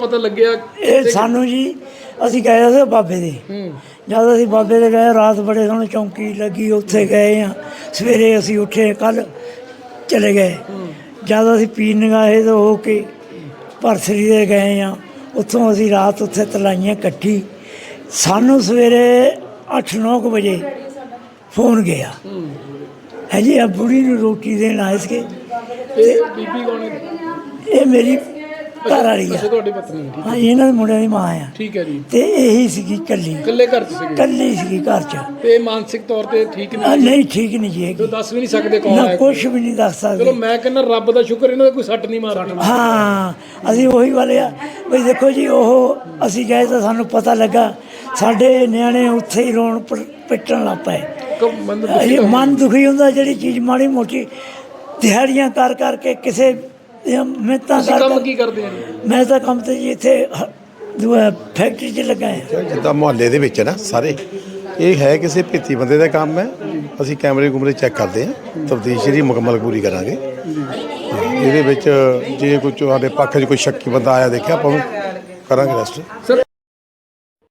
ਪਤਾ ਲੱਗਿਆ ਇਹ ਸਾਨੂੰ ਜੀ ਅਸੀਂ ਗਏ ਸੀ ਬਾਬੇ ਦੇ। ਹੂੰ। ਜਦ ਅਸੀਂ ਬਾਬੇ ਦੇ ਗਏ ਰਾਤ ਬੜੇ ਸੋਹਣੇ ਚੌਂਕੀ ਲੱਗੀ ਉੱਥੇ ਗਏ ਆ। ਸਵੇਰੇ ਅਸੀਂ ਉੱਠੇ ਕੱਲ ਚਲੇ ਗਏ। ਜਦ ਅਸੀਂ ਪੀਣ ਗਏ ਤਾਂ ਹੋ ਕੇ ਪਰਸਰੀ ਦੇ ਗਏ ਆ। ਉੱਥੋਂ ਅਸੀਂ ਰਾਤ ਉੱਥੇ ਤਲਾਈਆਂ ਕੱਟੀ ਸਾਨੂੰ ਸਵੇਰੇ 8-9 ਵਜੇ ਫੋਨ ਗਿਆ। ਹੈ। ਜੀ ਆ ਬੁੜੀ ਨੂੰ ਰੋਟੀ ਦੇਣ ਆਏ ਸੀ ਇਹ ਬੀਬੀ ਕੌਣ ਹੈ? ਇਹ ਮੇਰੀ ਘਰ ਵਾਲੀ ਆ। ਅੱਛਾ ਤੁਹਾਡੀ ਪਤਨੀ ਹੈ, ਠੀਕ ਹਾਂ। ਇਹਨਾਂ ਦੇ ਮੁੰਡਿਆਂ ਦੀ ਮਾਂ ਆ। ਠੀਕ ਹੈ ਜੀ। ਤੇ ਇਹੀ ਸੀਗੀ ਕੱਲੀ ਇਕੱਲੇ ਘਰ ਚ ਸੀਗੇ? ਕੱਲੀ ਸੀਗੀ ਘਰ 'ਚ। ਤੇ ਮਾਨਸਿਕ ਤੌਰ ਤੇ ਠੀਕ ਆ, ਨਹੀਂ ਨਹੀਂ ਠੀਕ ਨਹੀਂ ਜੀ ਤੇ ਹੈਗੀ ਦੱਸ ਵੀ ਨਹੀਂ ਸਕਦੇ ਕੌਣ ਨਾ ਹੈ। ਕੁਝ ਵੀ ਨਹੀਂ ਦੱਸ ਚਲੋ ਸਕਦੇ ਮੈਂ ਕਹਿੰਦਾ ਰੱਬ ਦਾ ਸ਼ੁਕਰ ਇਹਨਾਂ ਦਾ ਕੋਈ ਸੱਟ ਨਹੀਂ ਮਾਰਦੀ। ਹਾਂ ਅਸੀਂ ਉਹੀ ਵਾਲੇ ਆ। ਬਈ ਦੇਖੋ ਜੀ ਉਹ ਅਸੀਂ ਗਏ ਤਾਂ ਸਾਨੂੰ ਪਤਾ ਲੱਗਾ ਸਾਡੇ ਨਿਆਣੇ ਉੱਥੇ ਹੀ ਰੋਣ ਪ- ਪਿੱਟਣ ਲੱਗ ਪਏ। ਇਹ ਮਨ ਦੁਖੀ ਹੁੰਦਾ ਜਿਹੜੀ ਚੀਜ਼ ਮਾੜੀ ਮੋਟੀ ਦਿਹਾੜੀਆਂ ਕਰ ਕਰਕੇ ਕਿਸੇ ਮਿਹਨਤਾਂ ਤੁਸੀਂ ਕਰ ਕੰਮ ਕੀ ਕਰਦੇ ਆ ਜੀ? ਮੈਂ ਤਾਂ ਕੰਮ ਤੇ ਜੀ ਇੱਥੇ ਹ- ਦੂਆ ਫੈਕਟਰੀ 'ਚ ਲੱਗਾ ਹਾਂ। ਜਿੱਦਾਂ ਮੁਹੱਲੇ ਦੇ ਵਿੱਚ ਨਾ ਸਾਰੇ। ਇਹ ਹੈ ਕਿਸੇ ਭੇਤੀ ਬੰਦੇ ਦਾ ਕੰਮ ਹੈ। ਅਸੀਂ ਕੈਮਰੇ ਕੁਮਰੇ ਚੈੱਕ ਕਰਦੇ ਹਾਂ। ਤਫਤੀਸ਼ ਦੀ ਮੁਕੰਮਲ ਪੂਰੀ ਕਰਾਂਗੇ। ਇਹਦੇ ਵਿੱਚ ਜੇ ਕੋਈ ਤੁਹਾਡੇ ਪੱਖ 'ਚ ਕੋਈ ਸ਼ੱਕੀ ਬੰਦਾ ਆਇਆ ਦੇਖਿਆ ਆਪਾਂ ਉਹਨੂੰ ਕਰਾਂਗੇ ਰੈਸਟ